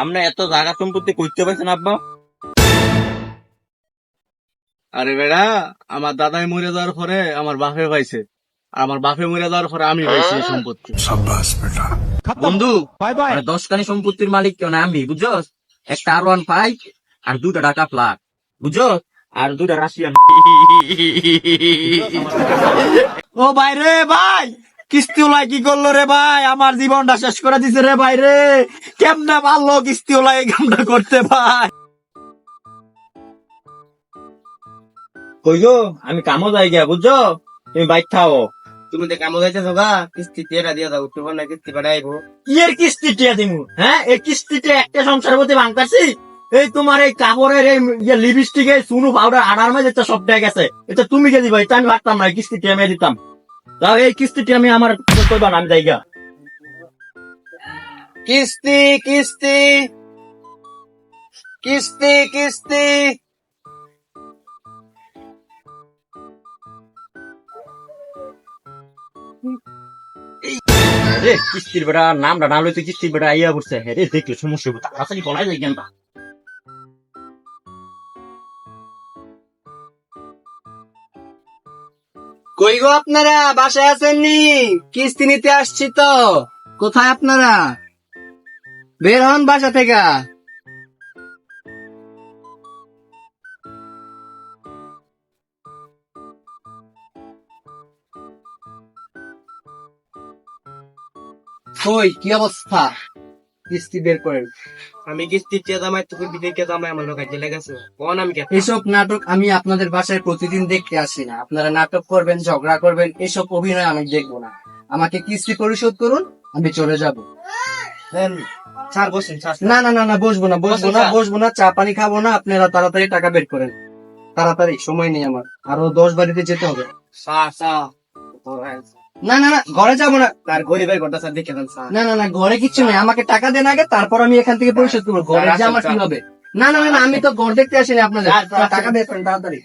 আপনি এত জায়গা সম্পত্তি করতে পারছেন আব্বা? আরে বেড়া আমার দাদাই মরে যাওয়ার পরে আমার বাপে পাইছে। আর আমার বাপে মরে যাওয়ার পরে আমি পাইছি এই সম্পত্তি। বন্ধু দশখানি সম্পত্তির মালিক কেউ না আমি বুঝছ একটা আর ওয়ান ফাইভ আর দুটা টাকা ফ্লাট বুঝছ আর দুটা রাশিয়ান। ও ভাই রে ভাই! কিস্তি ওলাই কি করল রে ভাই? আমার জীবনটা শেষ করে দিছে রে ভাই রে। কেমনে পারল কিস্তি ওলাই এই কামটা করতে ভাই? কই গো? আমি কামও যাই গিয়া বুঝছ? তুমি বাইক খাও তুমি তো কামো যাইতেছো গা কিস্তি টেরা দিয়ে দাও তোমার না কিস্তি পাঠাইবো ইয়ের কিস্তি টিয়া দিমু? হ্যাঁ এই কিস্তিতে একটা সংসার মধ্যে ভাঙতাছি এই তোমার এই কাপড়ের এই ইয়ে লিপস্টিক এই সুনু পাউডার আড়ার মাঝে সব টাকা গেছে। এটা তুমি কে দিবা? এটা আমি পারতাম না কিস্তি টিয়া আমি দিতাম। তাও এই কিস্তিটি আমি আমার করবা না আমি জায়গা কিস্তি কিস্তি কিস্তি কিস্তি রে কিস্তির বেড়া নামটা না লইতে কিস্তির বেড়া আইয়া পড়ছে হে রে দেখলে সমস্যা হবে তাড়াতাড়ি বলাই যায় কেনটা কই গো আপনারা, বাসায় আছেননি? কিস্তি নিতে আসছি তো। কোথায় আপনারা? বের হন বাসা থেকে। কই, কি অবস্থা? কিস্তি বের করেন। আমি আমার লোক জেলে গেছে। কোন আমি এসব নাটক আমি আপনাদের বাসায় প্রতিদিন দেখতে আসি না। আপনারা নাটক করবেন ঝগড়া করবেন এসব অভিনয় আমি দেখব না। আমাকে কিস্তি পরিশোধ করুন আমি চলে যাব। স্যার বসুন না না না না বসবো না বসবো না বসবো না চা পানি খাব না আপনারা তাড়াতাড়ি টাকা বের করেন। তাড়াতাড়ি সময় নেই আমার। আরও দশ বাড়িতে যেতে হবে। স্যার স্যার না না না ঘরে যাব না। তার গরিবের ঘরটা স্যার দেখে দেন না না না ঘরে কিচ্ছু নেই। আমাকে টাকা দেন আগে তারপর আমি এখান থেকে পরিশোধ করব। ঘরে যে আমার কি হবে না না না আমি তো ঘর দেখতে আসিনি আপনাদের। টাকা বের তাড়াতাড়ি।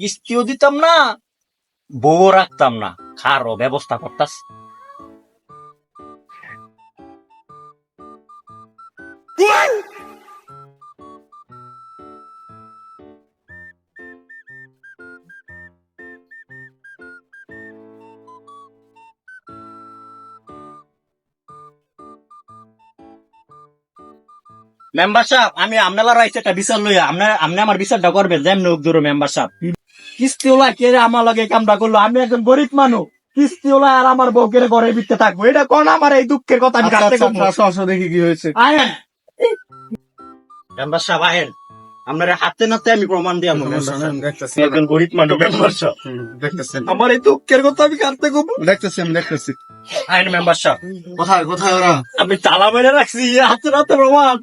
কিস্তিও দিতাম না বউ রাখতাম না। খারও ব্যবস্থা করতাস। মেম্বার সাহেব আমি আপনারা রাইছে একটা বিচার লইয়া আপনার আপনি আমার বিচারটা করবেন যেমন হোক দূর মেম্বার সাহেব কিস্তি ওলা কে আমার লগে কামটা করল? আমি একজন গরিব মানুষ। কিস্তি ওলা আর আমার বউকে ঘরে বিতে থাকব? এটা কোন আমার এই দুঃখের কথা আমি কাটতে সমস্যা দেখি কি হয়েছে। আয়েন মেম্বার সাহেব আয়েন আপনার হাতে নাতে আমি প্রমাণ দিয়ে আমার দেখতেছি একজন গরিব মানুষ মেম্বার সাহেব দেখতেছি আমার এই দুঃখের কথা আমি কাটতে করব দেখতেছি আমি দেখতেছি। আইন মেম্বার সাহেব কোথায় কোথায় ওরা? আমি তালা মেরে রাখছি হাতে নাতে প্রমাণ।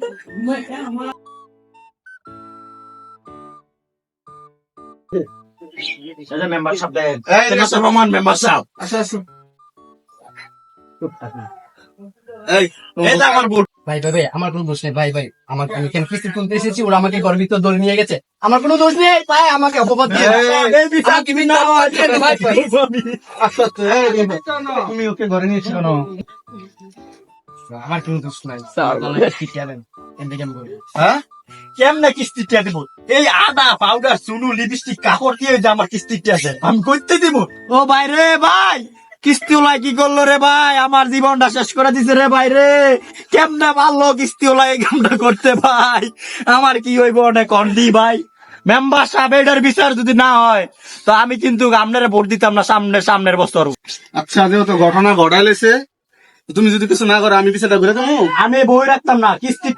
মেম্বার সাহেব এই, প্রমাণ মেম্বার সাহেব এই এই আমার বুট ভাই ভাই ভাই আমার কোনো দোষ নেই ভাই ভাই আমার আমি কেন কিস্তি তুলতে এসেছি? ওরা আমাকে ঘরের ভিতর ধরে নিয়ে গেছে। আমার কোনো দোষ নেই ভাই আমাকে অপবাদ দিয়ে হয় তুমি ওকে ঘরে নিয়েছো কেন? আমার কোনো দোষ নাই। হ্যাঁ? কেমনে কিস্তিটা দিব এই আদা পাউডার চুনু লিপস্টিক কাপড় দিয়ে যে আমার কিস্তিটা আছে আমি করতে দিব। ও ভাই রে ভাই! কিস্তি ওলাই কি করল রে ভাই? আমার জীবনটা শেষ করে দিছে রে ভাই রে। কেমনে পারল কিস্তি ওলাই এই কামটা করতে ভাই? আমার কি হইব অনেক কন্ডি ভাই? মেম্বার সাহেব এটার বিচার যদি না হয় তো আমি কিন্তু আপনারা ভোট দিতাম না সামনে সামনের বছর। আচ্ছা যেহেতু ঘটনা ঘটাইলেছে। তুমি যদি কিছু না করো আমি বিচারটা ঘুরে দেবো? আমি বই রাখতাম না কিস্তি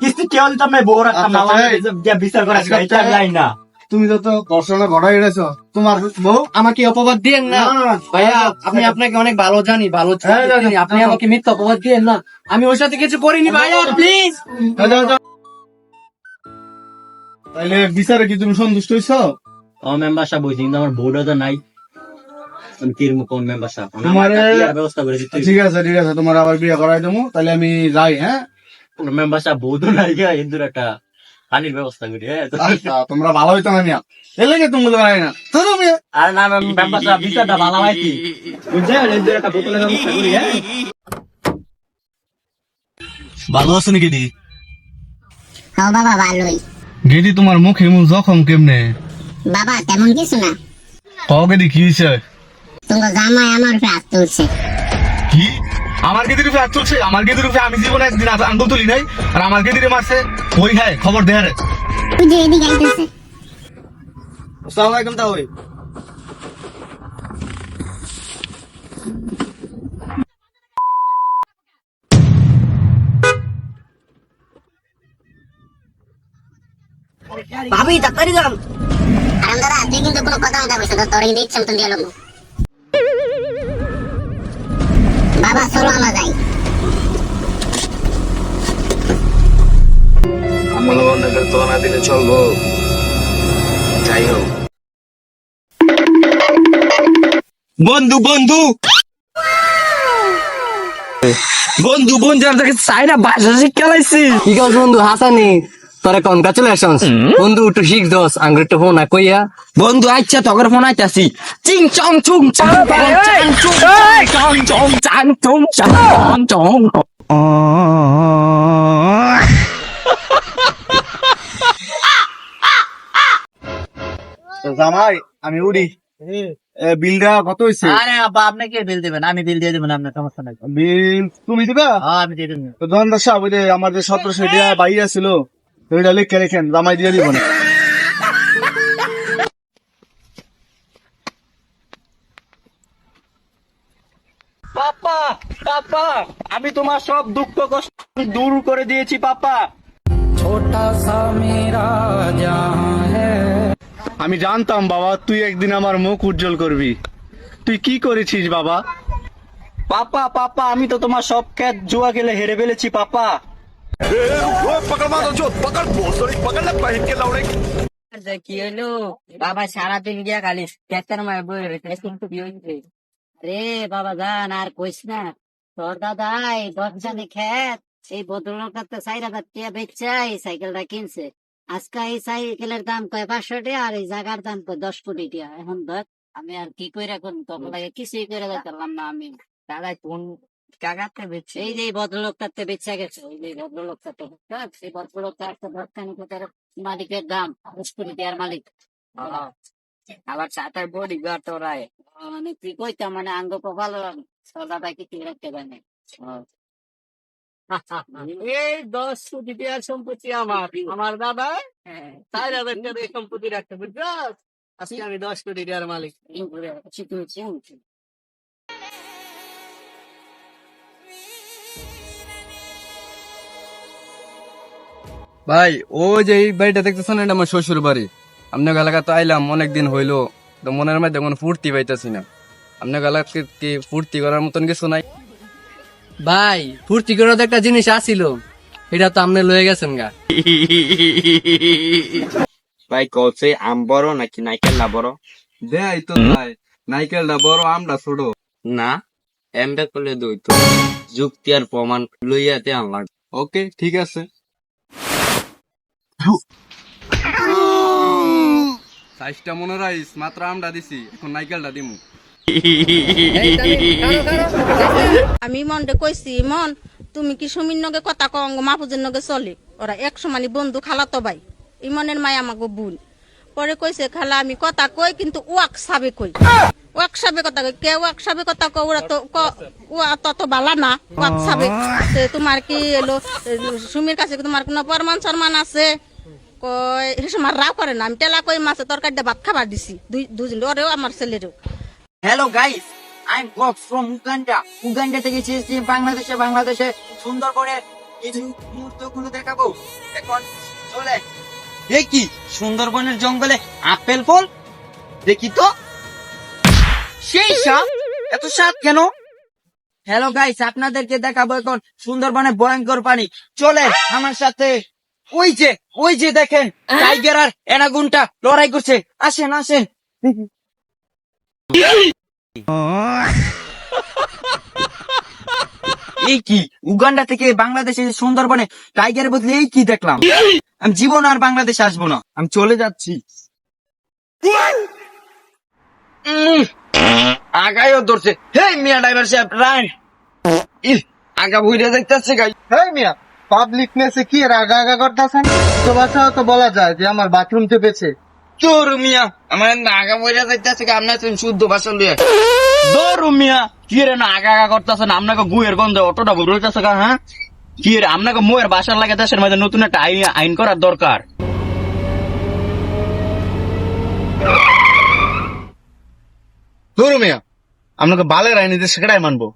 কিস্তি কেউ দিতাম না বউ রাখতাম না আচ্ছা, বিচার করা এটা যাই না। তুমি যত ঘটনা ঘটাই এনেছো তোমার বউ আমাকে অপবাদ দিয়েন না। ভাইয়া আমি আপনাকে অনেক ভালো জানি ভালো হ্যাঁ, জানি জানি। আপনি আমাকে মিথ্যা অপবাদ দিয়েন না। আমি ওর সাথে কিছু করিনি ভাইয়া প্লিজ। তাইলে বিচারে কি তুমি সন্তুষ্ট হইছো? ও মেম্বার সাহেব বলছি কিন্তু আমার বোর্ডও তো নাই। ঠিক আছে ঠিক আছে তোমার আবার বিয়ে করাই দেবো। তাহলে আমি যাই হ্যাঁ? মেম্বার সাহেব বোর্ডও নাই গা হিন্দুর একটা। পানির ব্যবস্থা করি হ্যাঁ আচ্ছা, তোমরা ভালো হইতো না মিয়া এলে গে তুমি যাই না ধরো মিয়া আর না মেম্বার বিচারটা ভালো হয় কি বুঝছেন হিন্দুর একটা বোতলের ব্যবস্থা করি হ্যাঁ ভালো আছো নাকি দি হ্যাঁ বাবা ভালোই গেদি তোমার মুখ এমন জখম কেমনে বাবা তেমন কিছু না কও গেদি কি হয়েছে তোমার জামাই আমার উপরে হাত তুলছে আমার গেদির উপরে হাত তুলছে আমার গেদির উপরে আমি জীবনে একদিন আঙ্গুল তুলি নাই আর আমার গেদিরে মারছে ওই হ্যাঁ খবর দেয় রে আসসালামু আলাইকুম তাহলে ভাবি যান। আরাম দাদা তুই কিন্তু কোনো কথা মতো বলছো তোর কিন্তু ইচ্ছা মতন দিয়ে লোক বাবা চলো আমরা যাই। আমার অন্যকে তো না দিলে চলবো। যাই হোক। বন্ধু বন্ধু! বন্ধু বন্ধু দেখে চাই না? বাসা শিক্ষা লাইছি ঠিক আছে বন্ধু? হাসানি। তোরা কনগ্রাচুলেশনস বন্ধু একটু শিখ দোস আঙ্গুর একটু ফোন না কইয়া। বন্ধু আচ্ছা ফোন আইতাছি। চিং চং চুং চাং চাং চুং চং চং চাং চুং চাং চং জামাই আমি উড়ি। এ, বিলটা কত হয়েছে আরে আব্বা আপনি কে বিল দিবেন? আমি বিল দিয়ে দেবেন আপনার সমস্যা নাই। বিল তুমি দিবা? হ্যাঁ আমি দিয়ে দেবেন তো ওই যে আমার যে সতেরোশো টাকা বাইরে ছিল ওইটা লিখে রেখেন? জামাই দিয়ে দিব না। পাপা পাপা আমি তোমার সব দুঃখ কষ্ট দূর করে দিয়েছি পাপা। আমি জানতাম বাবা তুই একদিন আমার মুখ উজ্জ্বল করবি। তুই কি করেছিস বাবা? পাপা পাপা আমি তো তোমার সব খ্যাত জুয়া গেলে হেরে ফেলেছি পাপা। কি এই সাইকেলটা কিনছে সাইকেলের দাম কয় পাঁচশো আর এই জায়গার দাম কয় দশ কোটি টাকা এখন ধর আমি আর কি করে এখন তখন লাগে কিছুই করে পারলাম না আমি দাদাই কোন কাকাতে বেচছে এই যে ভদ্রলোকটাতে বেচে গেছে যে ভদ্রলোকটাতে সেই ভদ্রলোকটা একটা কোথার মালিকের দাম দশ কোটি টাকার মালিক। আবার চাটার বডি ওরাই। মানে তুই কইতাম মানে আঙ্গ ভালো দাদা কি রাখতে পারে এই দশ কোটি টাকার সম্পত্তি আমার আমার দাদা চার হাজার টাকা সম্পত্তি রাখতে বুঝছ আজকে আমি দশ কোটি টাকার মালিক। ভাই ও যে এই বাড়িটা দেখতেছেন এটা আমার শ্বশুর বাড়ি। আপনার এলাকা তো আইলাম অনেকদিন হইল তো মনের মধ্যে কোনো ফুর্তি পাইতেছি না। আপনার এলাকাতে কি ফুর্তি করার মতন কিছু নাই? ভাই ফুর্তি করার তো একটা জিনিস আসিল এটা তো আপনি লয়ে গেছেন গা। ভাই কলসে আম বড় নাকি নাইকেলটা বড়? দেয় তো ভাই নাইকেল নাইকেলটা বড় আমটা ছোট। না এমবে করলে দই তো যুক্তি আর প্রমাণ লইয়াতে আনলাম ওকে ঠিক আছে। সাইজটা মনে রাইস মাত্র আমটা দিছি, এখন নাইকেলটা দিমু। আমি মনটা কইছি, মন, তুমি কি সুমির নগে কথা কঙ্গ মাহফুজের নগে চলে? ওরা এক সমানি বন্ধু খালা তো ভাই। ইমনের মায় আমাকে বোন। পরে কইছে, খালা, আমি কথা কই, কিন্তু ওয়াক সাবে কই? ওয়াক সাবে কথা কই? কে ওয়াক সাবে কথা কই ওরা তো ওয়া তত বালা না ওয়াক সাবে তোমার কি এলো? সুমির কাছে তোমার কোনো প্রমাণ সরমান আছে? কই হে সময় রাও করে না। আমি টেলা কই মাছে তরকারিটা ভাত খাবার দিছি। দুই দুজন ওরেও আমার ছেলেরও। Hello guys I am God from Uganda Uganda থেকে এসেছি বাংলাদেশে বাংলাদেশে সুন্দর করে কিছু মুহূর্তগুলো দেখাবো। এখন চলে। কি সুন্দরবনের জঙ্গলে আপেল ফল? দেখি তো। সেই সাপ? এত সাপ কেন? হ্যালো গাইস আপনাদেরকে দেখাবো এখন সুন্দরবনে ভয়ঙ্কর পানি। চলে আমার সাথে। ওই যে ওই যে দেখেন টাইগার আর এনাগুনটা লড়াই করছে। আসেন আসেন। এই কি উগান্ডা থেকে বাংলাদেশে সুন্দরবনে টাইগারের বদলে এই কি দেখলাম? আমি জীবন আর বাংলাদেশে আসব না আমি চলে যাচ্ছি। উম, আগাইও ধরছে। হে মিয়া ড্রাইভার সাহেব রাইন। ইহ আগা ভুইরা দেখতেছে গাই। হ্যাঁ মিয়া পাবলিক প্লেসে কি রাগা আগা করতেছেন? তো বলা যায় যে আমার বাথরুম চেপেছে চোর মিয়া! আমার না আগা ভুইরা দেখতেছে আপনার তুমি শুদ্ধ ভাষা লিয়ে দৌড় মিয়া! কি রে না আগা আগা করতেছেন? আপনাকে গুয়ের গন্ধে অটোটা হ্যাঁ? কি রে আপনাকে মোয়ের বাসার লাগে দেশের মধ্যে নতুন একটা আইন আইন করার দরকার। মিয়া আপনাকে বালের আইনি দিয়ে সেটাই মানবো।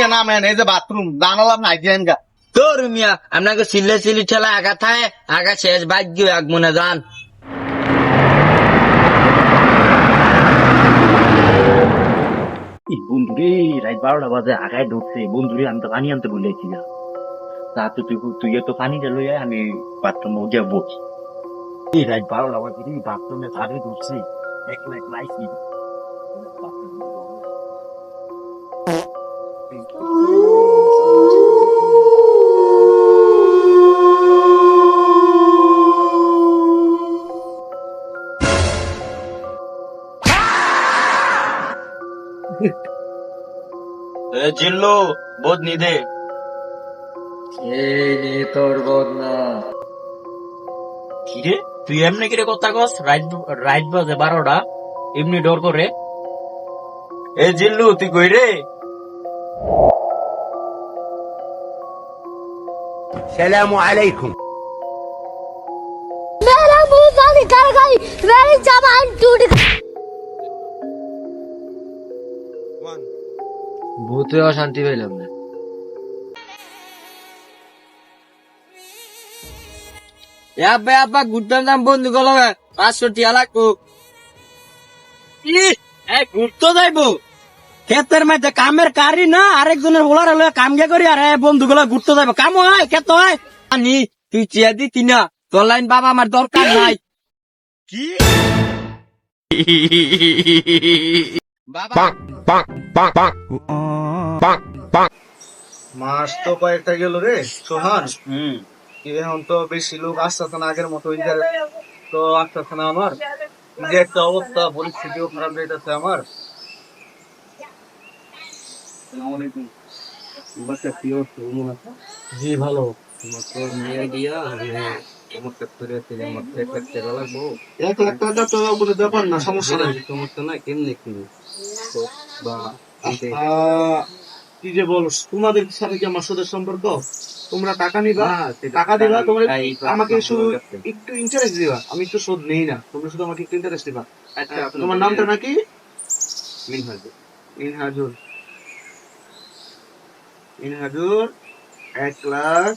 এই যে মিয়া নামেন এই যে বাথরুম দানালাম নাই দিয়েন গা তোর মিয়া আপনাকে সিলে সিলি ঠেলা আগা থায় আগা শেষ বাজ্য এক মনে যান বন্ধুরে রাত বারোটা বাজে আগায় ঢুকছে বন্ধুরে আমি তো পানি আনতে বলেছি না তা তো তুই তুই তো পানিটা লইয়া আমি বাথরুমে উঠে বসি। এই রাত বারোটা বাজে বাথরুমে ভাবে ঢুকছে একলা একলা আইসি জিল্লু বোধ নিদে। এই তোর বদনা। কিরে তুই এমনি কিরে কথা কস? রাইট রাইট বাজে বারোটা এমনি ডর করে। এ জিল্লু তুই কই রে? সালামু আলাইকুম। মেরা মুসা নিকল গই মেরি জবান টুট ভূতে অশান্তি পেলাম না। আব্বা আব্বা গুড্ডার দাম বন্ধু গেল পাঁচশো টিয়া লাগবো। ঘুরতে যাইবো। ক্ষেতের মধ্যে কামের কারি না আরেকজনের হোলার হলে কাম গে করি আরে বন্ধু গুলো ঘুরতে যাইবো কাম হয় ক্ষেত হয়? আনি তুই চেয়ে দিতি না। তোর লাইন বাবা আমার দরকার নাই। কি? বাবা। মাস তো কয়েকটা গেল রে সোহান। এখন তো বেশি লোক আসতেছে না আগের মতো তো আসতেছে না আমার। যে একটা অবস্থা পরিস্থিতিও খারাপ যেতেছে আমার। জি ভালো। এক লাখ টাকা তো বলে ব্যাপার না সমস্যা নাই। আহ, কি? যে বল তোমাদের সাথে কি আমার সাথে সম্পর্ক? তোমরা টাকা নিবা? টাকা দিবা? তোমরা আমাকে শুধু একটু ইন্টারেস্ট দিবা। আমি একটু শোধ নেই না তোমরা শুধু আমাকে একটু ইন্টারেস্ট দিবা। আচ্ছা তোমার নামটা নাকি? ইনহাজুর ইনহাজুর এক লাখ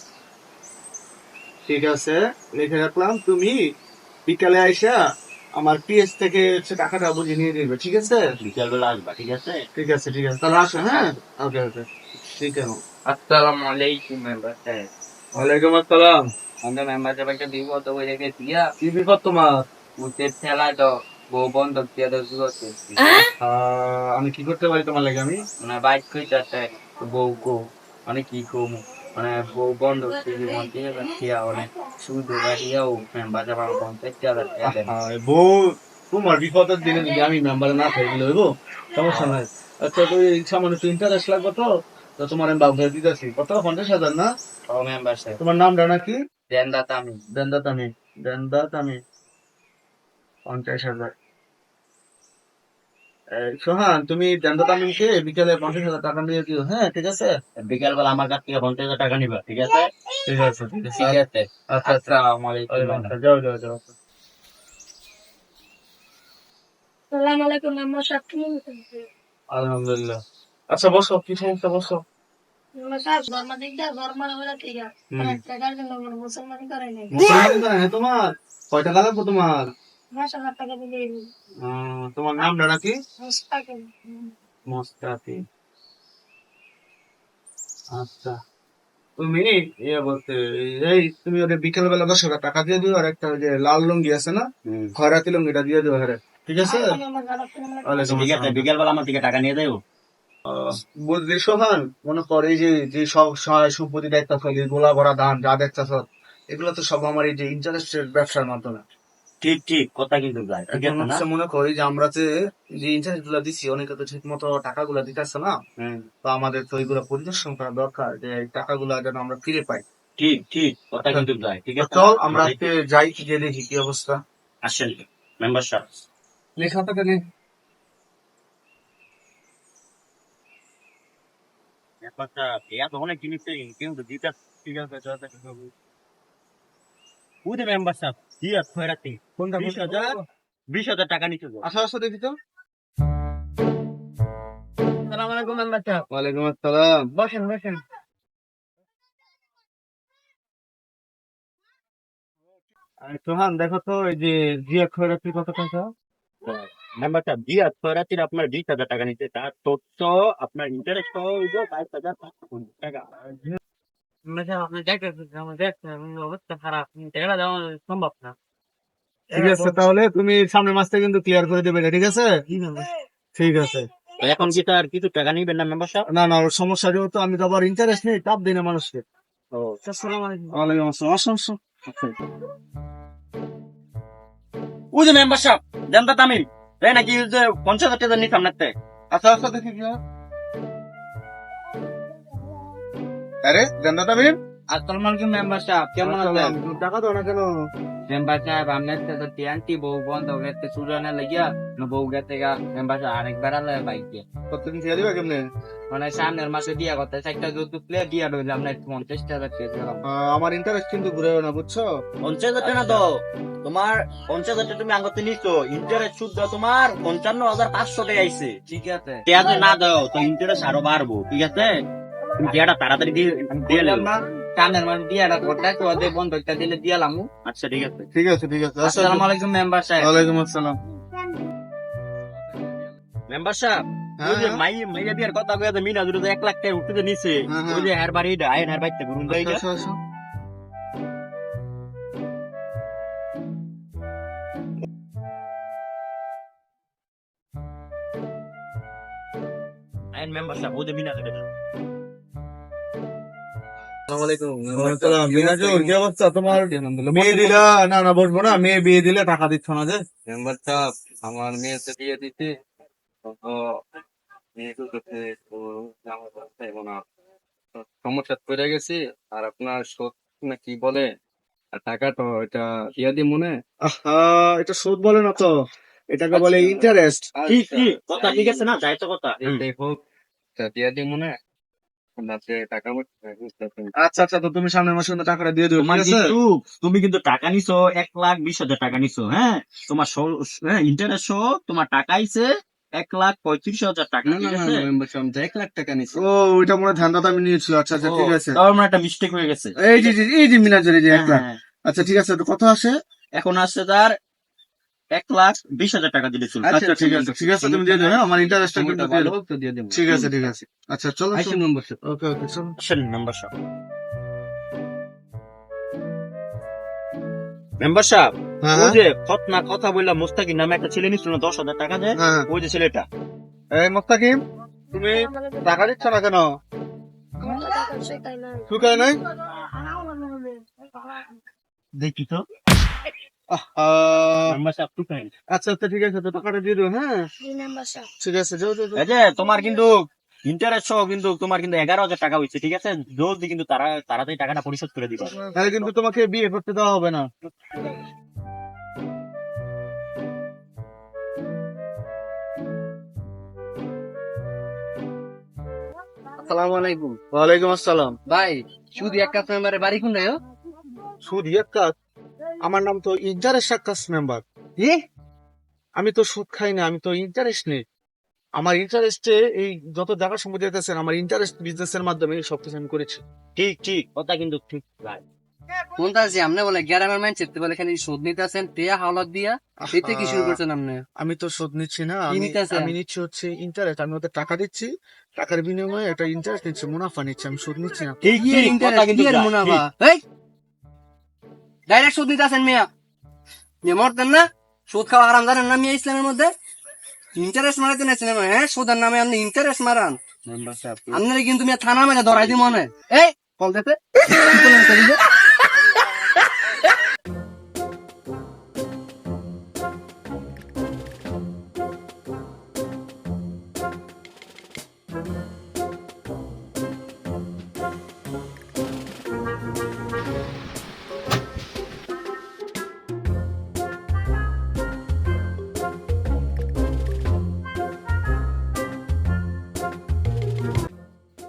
ঠিক আছে লিখে রাখলাম। তুমি বিকালে আইসা আমার পিএস থেকে হচ্ছে টাকাটা বুঝে নিয়ে দিবে ঠিক আছে? বিকাল বেলা আসবা ঠিক আছে? ঠিক আছে ঠিক আছে। তাহলে আসো হ্যাঁ? ওকে ওকে। ঠিক আছে। আসসালামু আলাইকুম মেম্বার সাহেব। ওয়ালাইকুম আসসালাম। আমরা মেম্বার সাহেবকে বিপদ হয়ে গেছে দিয়া কি বিপদ তোমার? উঠে ঠেলা তো বউ বন্ধ দিয়ে তো আমি কি করতে পারি তোমার লাগে আমি? মানে বাইক বউ গো মানে কি কম মানে বউ বন্ধ করে মানে শুধু মেম্বার সাহেব পঞ্চায়েত হাজার বউ তোমার বিপদের দিনে যদি আমি মেম্বারে না থাকলে হইব? সমস্যা নাই। আচ্ছা তো এই সামান্য একটু ইন্টারেস্ট লাগবে তো? তো তোমার আমি বাবু দিতেছি। কত? পঞ্চাশ হাজার না? মেম্বার সাহেব তোমার নামটা নাকি? দেন দাতা আমি দেন্দা তামি দেন্দা তামি পঞ্চাশ হাজার। সোহান তুমি দেন্দা তামিমকে বিকেলে পঞ্চাশ হাজার টাকা দিয়ে দিও হ্যাঁ ঠিক আছে? বিকাল বেলা আমার কাছ থেকে পঞ্চাশ হাজার টাকা নিবা ঠিক আছে? ঠিক আছে ঠিক আছে। আচ্ছা আচ্ছা। আসসালামু আলাইকুম যাও যাও যাও। সালাম আলাইকুম আমার সাথে আলহামদুলিল্লাহ। আচ্ছা বসো কি সমস্যা বসো। মুসলমান করে না তোমার? কয় টাকা লাগবে তোমার? তোমার নামটা নাকি? মোস্তাফি আচ্ছা। তুমি ইয়ে বলতে এই তুমি ওটা বিকেল বেলা দশ টাকা দিয়ে দিও আর একটা যে লাল লুঙ্গি আছে না খয়রাতি লুঙ্গিটা দিয়ে দিও হ্যাঁ। ঠিক আছে। বিকেল বেলা আমার দিকে টাকা নিয়ে দেবো বুঝলি সোহান মনে কর এই যে যে সব সহায় সম্পত্তি দায়িত্ব ফেলি গোলা ভরা ধান যা দেখতেছ এগুলো তো সব আমার এই যে ইন্টারেস্টের ব্যবসার মাধ্যমে। ঠিক ঠিক কথা কিন্তু ভাই ঠিক আছে না? মনে করি যে আমরা যে যে ইন্টারেস্টগুলা দিচ্ছি অনেকে তো ঠিক মতো টাকা গুলা দিতেছে না। তো আমাদের তো ওইগুলো পরিদর্শন করা দরকার যে এই টাকাগুলা যেন আমরা ফিরে পাই। ঠিক ঠিক কথা কিন্তু ভাই ঠিক আছে চল আমরা আজকে যাই গিয়ে দেখি কি অবস্থা। আসেন মেম্বারশিপ লেখাটাকে নে ব্যাপারটা ইয়া অনেক জিনিস কিন্তু দিতে ঠিক আছে বুঝে মেম্বারশিপ দিয়ে খয়রাতি কোনটা বিশ হাজার বিশ হাজার টাকা নিচে দেখি তো সালাম আলাইকুম মেম্বার সাহেব। ওয়ালাইকুম আসসালাম। বসেন বসেন। আর সোহান দেখো তো এই যে জিয়া খয়রাতি কত টাকা? মেম্বারশিপ দিয়ে খয়রাতির আপনার বিশ হাজার টাকা নিচে তার তথ্য আপনার ইন্টারেস্ট হইল বাইশ হাজার টাকা। অবস্থা খারাপ। টাকা দেওয়া সম্ভব না। ঠিক আছে তাহলে তুমি সামনের মাসটা কিন্তু ক্লিয়ার করে দেবে ঠিক আছে? ঠিক আছে। এখন কি তার কিছু টাকা নিবেন না মেম্বারশিপ না না ওর সমস্যা যেহেতু আমি তো আবার ইন্টারেস্ট নেই চাপ দিই না মানুষকে। ও আসসালামু আলাইকুম। ওয়ালাইকুম আসসালাম ওই যে মেম্বারশিপ দেন তো তামিল তাই নাকি যে পঞ্চাশ হাজার টাকা নিতাম না তে? আচ্ছা আচ্ছা দেখি হয়। আরে আমিন আসসালামু আলাইকুম মেম্বার সাহেব কেমন আছেন? টাকা দাও না কেন? মেম্বার সাহেব আপনার তো টিয়ান্টি বউ বন্ধ গেতে সুরানে লাগিয়া না বউ গেতে গা মেম্বার সাহেব আরেকবার আলে বাইকে। কতদিন দিয়ে দিবা কেমনে? মানে সামনের মাসে দিয়া করতে চারটা যৌতুক প্লে দিয়া না পঞ্চাশ টাকা দিয়ে আমার ইন্টারেস্ট কিন্তু ঘুরে না বুঝছ? পঞ্চাশ হাজার টাকা দাও। তোমার পঞ্চাশ হাজার তুমি আঙ্গতে নিছো ইন্টারেস্ট সুদ দাও তোমার পঞ্চান্ন হাজার পাঁচশো টাকা আইছে। ঠিক আছে। না দাও তো ইন্টারেস্ট আরও বাড়বো ঠিক আছে? তুমি টাকাটা তাড়াতাড়ি দিয়ে দিয়ে না মাসে দিয়া রাখব করতে তো ওদের বন্ধকটা দিলে দিয়ালাম আচ্ছা ঠিক আছে। ঠিক আছে ঠিক আছে। আসসালামু আলাইকুম মেম্বার সাহেব। ওয়ালাইকুম আসসালাম। মেম্বার সাহেব ওই যে মাই মাইয়া বিয়ার কথা কয়ে মিনা দুটো এক লাখ টাকা উঠতে নিছে হ্যাঁ, হ্যাঁ। ওই যে হের বাড়ি আইন হের বাড়িতে ঘুরুন যাই আচ্ছা, আচ্ছা। আইন মেম্বার সাহেব ওই তোমার মেয়ে দিলা? না না বসবো না। মেয়ে বিয়ে দিলে টাকা দিচ্ছ না যে? মেম্বার সাহেব আমার মেয়েতে বিয়ে দিতে তো মেয়ে তো তো আমার সমস্যা পড়ে গেছি আর আপনার শোধ না কি বলে? আর টাকা তো এটা ইয়া দিয়ে মনে? আহা, এটা সুদ বলে না তো। এটাকে বলে ইন্টারেস্ট কি কি? কথা ঠিক আছে না? যাই তো কথা দেখো দিয়া মনে? মতো আচ্ছা আচ্ছা তো তুমি সামনের মাসে কিন্তু টাকাটা দিয়ে দিও ঠিক আছে? কিন্তু তুমি কিন্তু টাকা নিছো এক লাখ বিশ হাজার টাকা নিছো হ্যাঁ? তোমার ইন্টারেস্ট সহ তোমার টাকা আইছে এক লাখ পঁয়ত্রিশ হাজার টাকা এক লাখ টাকা নিছি। ও ওইটা মনে হয় আমি নিয়েছিল আচ্ছা আচ্ছা ঠিক আছে। আমার একটা মিস্টেক হয়ে গেছে। এই যে যে- এই যে মিনাজের এই যে এক লাখ। হ্যাঁ, আচ্ছা ঠিক আছে তো কত আসে। এখন আসছে তার এক লাখ বিশ হাজার টাকা দিলে চলবে। আচ্ছা ঠিক আছে ঠিক আছে তুমি দিয়ে দিও হ্যাঁ আমার ইন্টারেস্টটা কিন্তু দিয়ে তো দিয়ে দেবো। ঠিক আছে ঠিক আছে। আচ্ছা চলো আইসেন মেম্বার সাহেব ওকে ওকে চলো। আসেন মেম্বার সাহেব মেম্বার সাহেব ওই যে খতনা কথা বললাম মুস্তাকির নামে একটা ছেলে নিছিল না দশ হাজার টাকা দেয় হ্যাঁ। ওই যে ছেলেটা। এই মোস্তাকিম তুমি টাকা দিচ্ছ না কেন? শুকায় নাই। দেখি তো আহা, মেম্বার সাহেব টুকাই আচ্ছা আচ্ছা ঠিক আছে টাকাটা দিয়ে দিও হ্যাঁ? ঠিক আছে যাও যাও যাও। এই যে তোমার কিন্তু ইন্টারেস্ট সহ কিন্তু তোমার কিন্তু এগারো হাজার টাকা হয়েছে ঠিক আছে? জলদি কিন্তু তারা তাড়াতাড়ি টাকাটা পরিশোধ করে দিবা। তাহলে কিন্তু তোমাকে বিয়ে করতে দেওয়া হবে না। আসসালামু আলাইকুম। ওয়ালাইকুম আসসালাম। ভাই শুধু এক মেম্বারের বাড়ি কোন সুদ কাজ। আমার নাম তো ইন্টারেস্ট সাক্কাস মেম্বার। আমি তো সুদ খাই না আমি তো ইন্টারেস্ট নেই। আমার ইন্টারেস্টে এই যত জায়গা সম্পত্তি দিতেছেন আমার ইন্টারেস্ট বিজনেসের মাধ্যমে এই সবকিছু আমি করেছি। ঠিক ঠিক কথা কিন্তু ঠিক ভাই। কোনটা আছে আপনি বলে গ্রামের ম্যান চেতে বলে এখানে শোধ নিতে আছেন টেয়া হাওলাত দিয়া এতে কি শুরু করছেন আপনি আমি তো শোধ নিচ্ছি না আমি আমি নিচ্ছি হচ্ছে ইন্টারেস্ট আমি ওদের টাকা দিচ্ছি টাকার বিনিময়ে একটা ইন্টারেস্ট নিচ্ছি মুনাফা নিচ্ছি আমি শোধ নিচ্ছি না। ঠিক ইন্টারেস্ট কি মুনাফা? এই ডাইরেক্ট সুদ নিতে আছেন মিয়া। মিয়া মরতেন না সুদ খাওয়া আরাম জানেন না মিয়া ইসলামের মধ্যে? ইন্টারেস্ট মারাতে না সিনেমা হ্যাঁ? সুদের নামে আপনি ইন্টারেস্ট মারান। আপনারা কিন্তু মিয়া থানা মেরে ধরাই দি মনে এই কল দিতে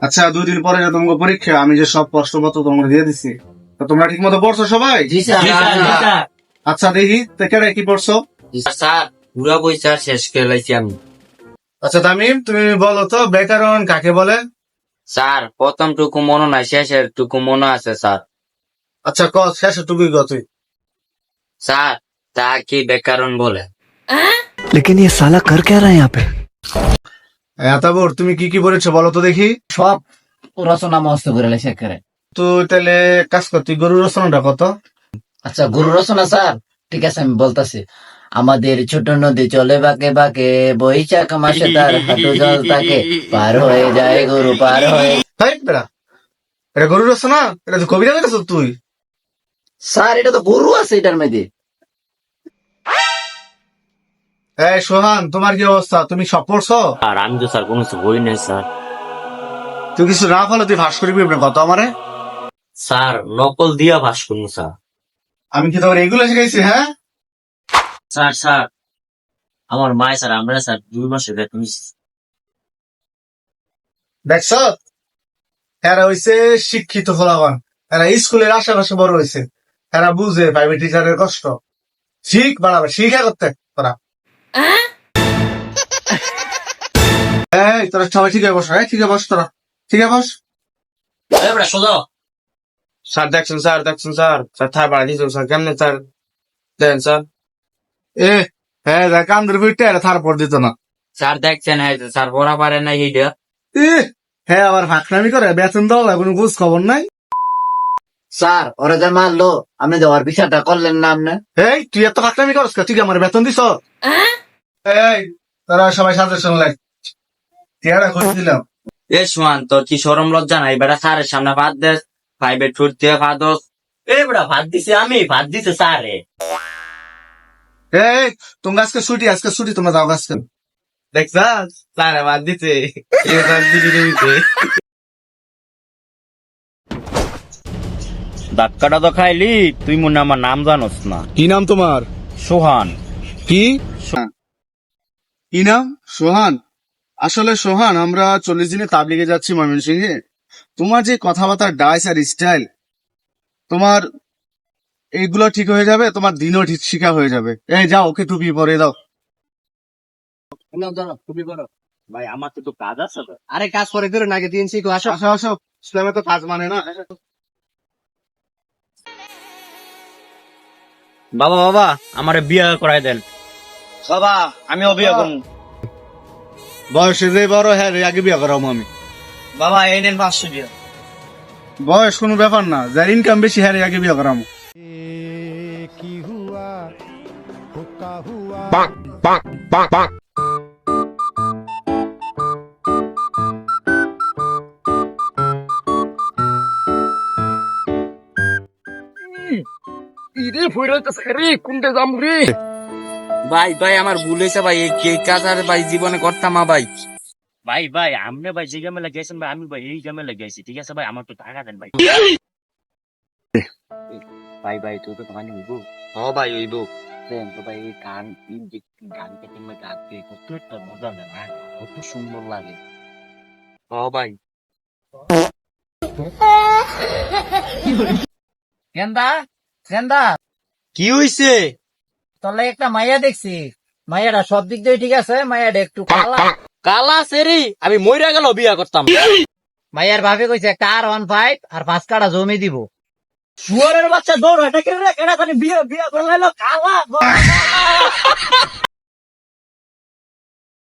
আচ্ছা দুই দিন পরে যে তোমাকে পরীক্ষা আমি যে সব প্রশ্নপত্র তোমরা দিয়ে দিছি তো তোমরা ঠিক মতো পড়ছো সবাই জি স্যার জি স্যার আচ্ছা দেখি তেকারে কি পড়ছো স্যার পুরা বই স্যার শেষ করে লাইছি আমি আচ্ছা তামিম তুমি বলো তো ব্যাকরণ কাকে বলে স্যার প্রথম টুকু মনে নাই শেষের টুকু মনে আছে স্যার আচ্ছা ক শেষে টুকুই গ তুই স্যার তা কি ব্যাকরণ বলে लेकिन ये साला कर क्या रहा है यहाँ पे এতাবর তুমি কি কি পড়েছো বলো তো দেখি। সব রচনা মস্ত করে লেখে করে তুই তাহলে কাজ কর তুই গরু রচনাটা কত? আচ্ছা গুরু রচনা স্যার ঠিক আছে আমি বলতাছি। আমাদের ছোট নদী চলে বাঁকে বাঁকে বৈশাখ মাসে তার হাঁটু জল তাকে পার হয়ে যায় গরু পার হয়ে এটা গরু রচনা? এটা তো কবিতা তুই? স্যার এটা তো গরু আছে এটার মধ্যে। এই সোহান তোমার কি অবস্থা? তুমি সব পড়ছো? আর আমি তো স্যার কোনো কিছু বই নাই স্যার। তুই কিছু না ফলে তুই ভাস করবি আপনার কত আমারে? স্যার নকল দিয়া ভাস করুন স্যার। আমি কি তোমার এগুলো শিখাইছি হ্যাঁ? স্যার স্যার আমার মায় স্যার আমরা স্যার দুই মাসে বেতন দেখছ? এরা হইছে শিক্ষিত ফলাফল এরা স্কুলের আশেপাশে বড় হয়েছে এরা বুঝে প্রাইভেট টিচারের কষ্ট। শিখ বাড়াবে শিখা করতে তোরা। এই তোরা সবাই ঠিক বস হ্যাঁ ঠিক বস তোরা। ঠিক বস? সোজা। স্যার দেখছেন স্যার দেখছেন স্যার। স্যার থাই বাড়া দিয়েছেন স্যার। কেমনে স্যার? দেন স্যার। এ হ্যাঁ দেখ বিটটা এটা থার পর দিত না। স্যার দেখছেন হ্যাঁ স্যার পড়া পারে না এইটা। এ হ্যাঁ আবার ফাঁকনামি করে বেতন লাগে কোনো বুঝ খবর নাই। স্যার ওরা যে মারলো আপনি যে ওর বিচারটা করলেন না আপনি? এই তুই এত ফাঁকনামি করস কা? তুই কি আমার বেতন দিছ এই তারা সবাই সাজেশন লাগ টিয়ারা করে দিলাম। এ সোহান তোর কি সরম লজ্জা নাই? বেটা স্যারের সামনে ভাত দে প্রাইভেট ফুড দিয়ে ভাত দোস। এ বেটা ভাত দিছে আমি ভাত দিছে স্যারে। এই তোমরা আজকে ছুটি আজকে ছুটি তোমরা যাও আজকে। দেখছাস স্যার ভাত দিতে ধাক্কাটা তো খাইলি তুই মনে আমার নাম জানোস না। কি নাম তোমার? সোহান। কি? কি নাম? সোহান? আসলে সোহান আমরা চল্লিশ দিনে তাবলিগে যাচ্ছি ময়মনসিংহে। তোমার যে কথাবার্তার ডাইস আর স্টাইল তোমার এইগুলো ঠিক হয়ে যাবে তোমার দিনও ঠিক শিখা হয়ে যাবে। এই যাও ওকে টুপি পরে দাও। ভাই আমার তো কাজ আছে আরে কাজ করে করে নাকি দিন শিখো আসো। আসো আসো। ইসলামে তো কাজ মানে না। বাবা বাবা আমার বিয়ে করাই দেন। বাবা আমিও বিয়ে করব। বয়সে যে বড় হ্যাঁ আগে বিয়ে করাবো আমি। বাবা এই নেন পাঁচশো বিয়ে। বয়স কোনো ব্যাপার না যার ইনকাম বেশি হ্যাঁ আগে বিয়ে করাবো। ভাই ভাই আমার ভুল হয়েছে ভাই এই কে কাজ আর ভাই জীবনে করতাম না ভাই। ভাই ভাই আপনি ভাই যে গ্রামে লাগিয়েছেন ভাই আমি ভাই এই গ্রামে লাগিয়েছি ঠিক আছে ভাই? আমার তো টাকা দেন ভাই। ভাই ভাই তুই তো তোমার হইব? হ ভাই হইব। দেন তো ভাই এই গান গান কেটে মই গান দিয়ে কত একটা মজা দেয় না কত সুন্দর লাগে। হ ভাই। গেন্দা গেন্দা কি হইছে? তোর একটা মাইয়া দেখছি। মাইয়াটা সব দিক দিয়ে ঠিক আছে মাইয়াটা একটু কালা। কালা সেরি? আমি মইরা গেল বিয়া করতাম। মাইয়ার ভাবে কইছে কার ওয়ান ফাইভ আর পাঁচ কাটা জমি দিব। শুয়ারের বাচ্চা দৌড় এটা কেন বিয়া বিয়া করে কালা